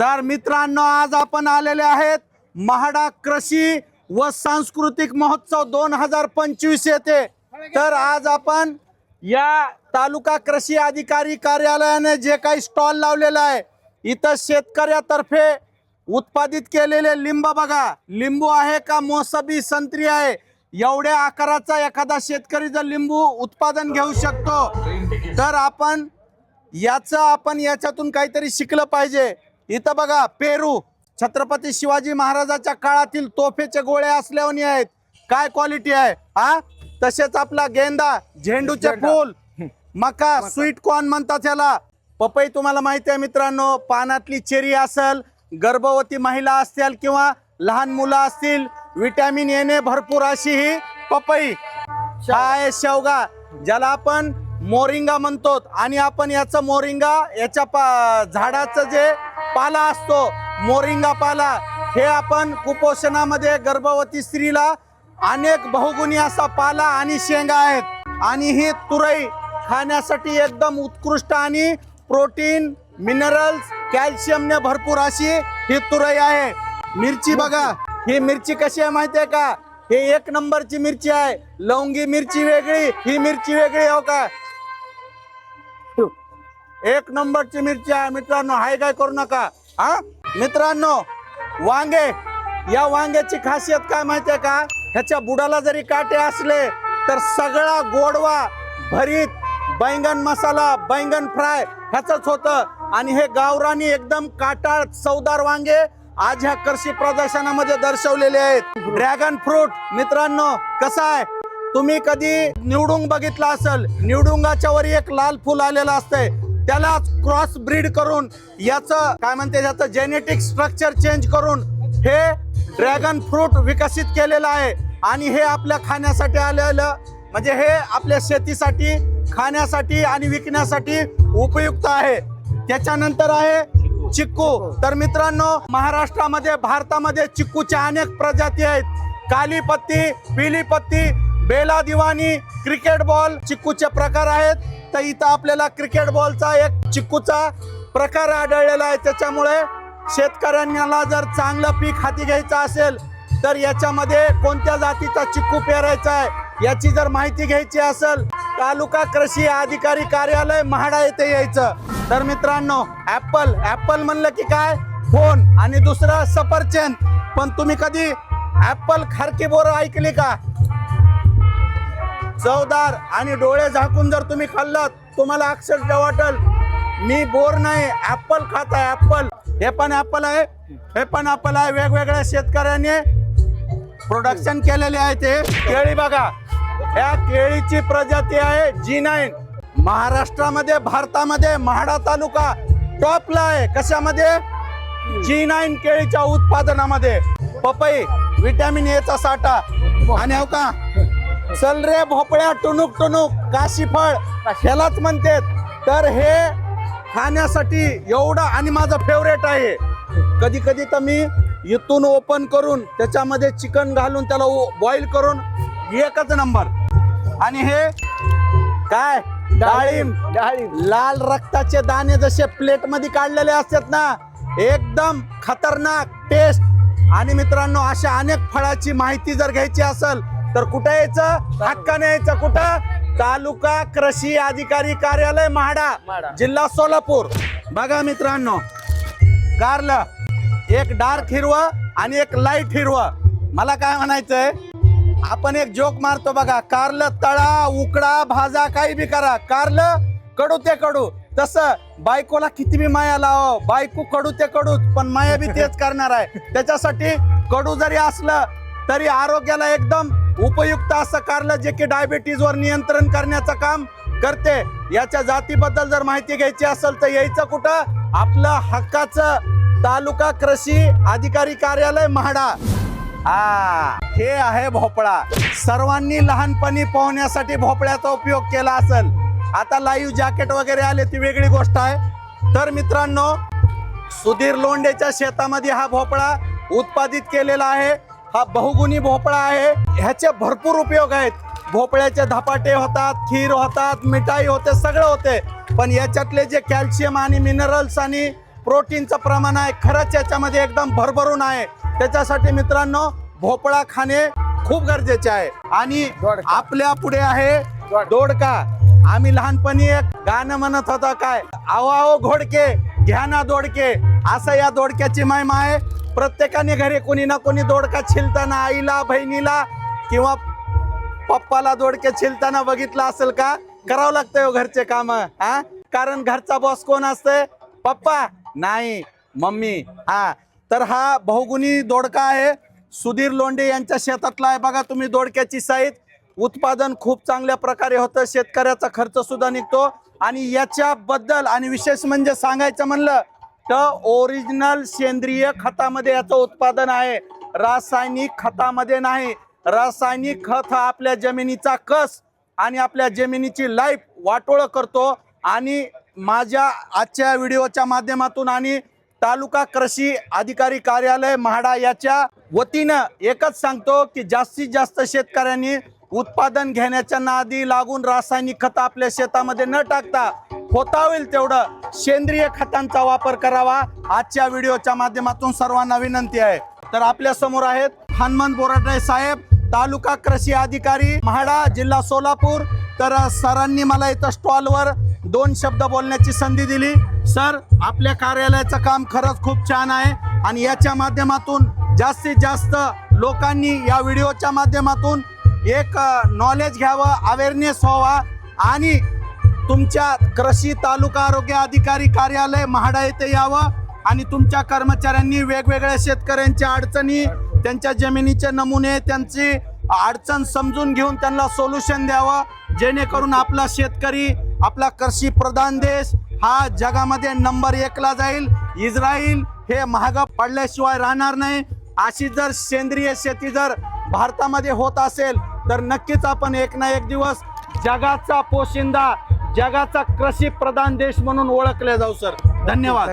तर मित्रांनो आज आपण आलेले आहेत महाडा कृषी व सांस्कृतिक महोत्सव दोन हजार पंचवीस येथे. तर आज आपण या तालुका कृषी अधिकारी कार्यालयाने जे काही स्टॉल लावलेला आहे इथं शेतकऱ्यातर्फे उत्पादित केलेले लिंब बघा. लिंबू आहे का मोसबी संत्री आहे? एवढ्या आकाराचा एखादा शेतकरी जर लिंबू उत्पादन घेऊ शकतो तर आपण याचं आपण याच्यातून काहीतरी शिकलं पाहिजे. इथं बघा पेरू. छत्रपती शिवाजी महाराजाच्या काळातील तोफेचे गोळे असल्यावर आहेत. काय क्वालिटी आहे हा? तसेच आपला गेंदा झेंडूचे फूल. मका स्वीट कॉर्न म्हणतात त्याला पपई तुम्हाला माहिती आहे मित्रांनो पानातली चेरी असेल गर्भवती महिला असतील किंवा लहान मुलं असतील विटॅमिन येणे भरपूर अशी ही पपई. आहे शेवगा. ज्याला आपण मोरिंगा म्हणतो आणि आपण याचं मोरिंगा याच्या पा झाडाचं जे पाला असतो मोरिंगा पाला. हे आपण कुपोषणामध्ये गर्भवती स्त्रीला अनेक बहुगुणी असा पाला आणि शेंगा आहेत. आणि ही तुरई खाण्यासाठी एकदम उत्कृष्ट आणि प्रोटीन मिनरल्स कॅल्शियमने भरपूर अशी ही तुरई आहे. मिरची बघा ही मिरची कशी आहे माहिती आहे का? हे एक नंबरची मिरची आहे. लवंगी मिरची वेगळी ही मिरची वेगळी हो का? एक नंबरची मिरची आहे. मित्रांनो हाय काय करू नका हा? मित्रांनो वांगे या वांग्याची खासियत काय माहितीये का? ह्याच्या बुडाला जरी काटे असले तर सगळा गोडवा भरीत बैंगन मसाला बैंगन फ्राय ह्याच होतं. आणि हे गावरानी एकदम काटाळ चवदार वांगे आज ह्या कृषी प्रदर्शनामध्ये दर्शवलेले आहेत. ड्रॅगन फ्रूट मित्रांनो कसा आहे? तुम्ही कधी निवडुंग बघितला असेल? निवडुंगाच्या वर एक लाल फुल आलेलं असतंय. त्याला क्रॉस ब्रीड करून याचं काय म्हणते याचं जेनेटिक स्ट्रक्चर चेंज करून हे ड्रॅगन फ्रूट विकसित केलेलं आहे. आणि हे आपल्या खाण्यासाठी आलेलं म्हणजे हे आपल्या शेतीसाठी खाण्यासाठी आणि विकण्यासाठी उपयुक्त आहे. त्याच्यानंतर आहे चिक्कू. तर मित्रांनो महाराष्ट्रामध्ये भारतामध्ये चिक्कूच्या अनेक प्रजाती आहेत. काली पत्ती पिली पत्ती बेला दिवाणी क्रिकेट बॉल चिक्कूचे प्रकार आहेत. तर इथं आपल्याला क्रिकेट बॉलचा एक चिक्कूचा प्रकार आढळलेला आहे. त्याच्यामुळे शेतकऱ्यांना जर चांगलं पीक हाती घ्यायचं असेल तर याच्यामध्ये कोणत्या जातीचा चिक्कू पेरायचा आहे याची जर माहिती घ्यायची असेल तालुका कृषी अधिकारी कार्यालय महाडा येथे यायचं. तर मित्रांनो ऍपल ऍपल म्हणलं की काय? फोन आणि दुसरं सफरचंद पण तुम्ही कधी ऍपल खारकी बोर ऐकली का? चवदार आणि डोळे झाकून जर तुम्ही खाल्लात तुम्हाला अक्षरशः वाटल मी बोर नाही ऍपल खात आहे ऍपल हे पण ऍपल आहे हे पण ऍपल आहे. वेगवेगळ्या शेतकऱ्यांनी प्रोडक्शन केलेले आहे ते. केळी बघा या केळीची प्रजाती आहे जी नाईन महाराष्ट्रामध्ये भारतामध्ये महाडा तालुका टॉपला आहे. कशामध्ये? जी नाईन केळीच्या उत्पादनामध्ये. पपई व्हिटॅमिन एचा साठा. आणि हो का? चल रे भोपळ्या टुनुक टुनुक काशी फळ ह्यालाच म्हणतात. तर हे खाण्यासाठी एवढा आणि माझं फेवरेट आहे. कधी कधी तर मी इथून ओपन करून त्याच्यामध्ये चिकन घालून त्याला बॉईल करून एकच नंबर आणि हे काय? डाळिंब. डाळिंब. लाल रक्ताचे दाणे जसे प्लेटमध्ये काढलेले असतात ना एकदम खतरनाक टेस्ट आणि मित्रांनो अशा अनेक फळाची माहिती जर घ्यायची असेल तर कुठे यायचं? हक्काने यायचं कुठं? तालुका कृषी अधिकारी कार्यालय महाडा. जिल्हा सोलापूर. बघा मित्रांनो कारलं एक डार्क हिरवं आणि एक लाइट हिरवं. मला काय म्हणायचंय? आपण एक जोक मारतो बघा. कारलं तळा उकडा भाजा काही बी करा. कारलं कडू ते कडू. तसं बायकोला किती बी माया लाव. बायको कडू ते कडूच पण माया बी तेच करणार आहे. त्याच्यासाठी कडू जरी असलं तरी आरोग्याला एकदम उपयुक्त असं कारलं जे की डायबिटीज वर नियंत्रण करण्याचं काम करते. याच्या जातीबद्दल जर माहिती घ्यायची असेल तर यायचं कुठं? आपलं हक्काचं तालुका कृषी अधिकारी कार्यालय म्हाडा. आ हे आहे भोपळा. सर्वांनी लहानपणी पोहण्यासाठी भोपळ्याचा उपयोग केला असेल. आता लाईव्ह जॅकेट वगैरे आले ती वेगळी गोष्ट आहे. तर मित्रांनो सुधीर लोंडेच्या शेतामध्ये हा भोपळा उत्पादित केलेला आहे. हा बहुगुणी भोपळा आहे. ह्याचे भरपूर उपयोग आहेत. भोपळ्याचे धपाटे होतात खीर होतात मिठाई होते सगळं होते. पण याच्यातले जे कॅल्शियम आणि मिनरल्स आणि प्रोटीनचं प्रमाण आहे खरंच याच्यामध्ये एकदम भरभरून आहे. त्याच्यासाठी मित्रांनो भोपळा खाणे खूप गरजेचे आहे. आणि. आपल्या पुढे आहे दोडका. आम्ही लहानपणी एक गाणं म्हणत होता काय आहो घोडके घ्या ना दोडके. असं या दोडक्याची महिमा आहे. प्रत्येकाने घरी कोणी ना कोणी दोडका छिलताना आईला बहिणीला किंवा पप्पाला दोडके छिलताना बघितलं असेल का? करावं लागतंय हो घरचे काम हा? कारण घरचा बॉस कोण असतंय? पप्पा. नाही मम्मी. हा. तर हा बहुगुणी दोडका आहे. सुधीर लोंढे यांच्या शेतातला आहे बघा तुम्ही दोडक्याची साईज उत्पादन खूप चांगल्या प्रकारे होतं. शेतकऱ्याचा खर्च सुद्धा निघतो. आणि याच्याबद्दल आणि विशेष म्हणजे सांगायचं म्हणलं तर ओरिजिनल सेंद्रिय खतामध्ये याचं उत्पादन आहे. रासायनिक खतामध्ये नाही. रासायनिक खत हा आपल्या जमिनीचा कस आणि आपल्या जमिनीची लाईफ वाटोळ करतो आणि माझ्या आजच्या व्हिडिओच्या माध्यमातून आणि तालुका कृषी अधिकारी कार्यालय म्हाडा याच्या वतीनं एकच सांगतो की जास्तीत जास्त शेतकऱ्यांनी उत्पादन घेण्याच्या नादी लागून रासायनिक खतं आपल्या शेतामध्ये न टाकता होता होईल तेवढं. सेंद्रिय खतांचा वापर करावा. आजच्या व्हिडिओच्या माध्यमातून सर्वांना विनंती आहे. तर आपल्यासमोर आहेत हनुमंत बोराटे साहेब तालुका कृषी अधिकारी म्हाडा जिल्हा सोलापूर. तर सरांनी मला इथं स्टॉलवर दोन शब्द बोलण्याची संधी दिली. सर आपल्या कार्यालयाचं काम खरंच खूप छान आहे आणि याच्या माध्यमातून जास्तीत जास्त लोकांनी या व्हिडिओच्या माध्यमातून एक नॉलेज घ्यावं अवेअरनेस व्हावा आणि तुमच्या कृषी तालुका आरोग्य अधिकारी कार्यालय म्हाडा येथे यावं आणि तुमच्या कर्मचाऱ्यांनी वेगवेगळ्या शेतकऱ्यांच्या अडचणी त्यांच्या जमिनीचे नमुने त्यांची अडचण समजून घेऊन त्यांना सोल्युशन द्यावं. जेणेकरून आपला शेतकरी आपला कृषी प्रधान देश हा जगामध्ये नंबर एकला जाईल. इस्रायल हे महाग पडल्याशिवाय राहणार नाही. अशी जर सेंद्रिय शेती जर भारतामध्ये होत असेल तर नक्कीच आपण एक ना एक दिवस जगाचा पोशिंदा जगाचा कृषी प्रधान देश म्हणून ओळखले जाऊ सर. धन्यवाद.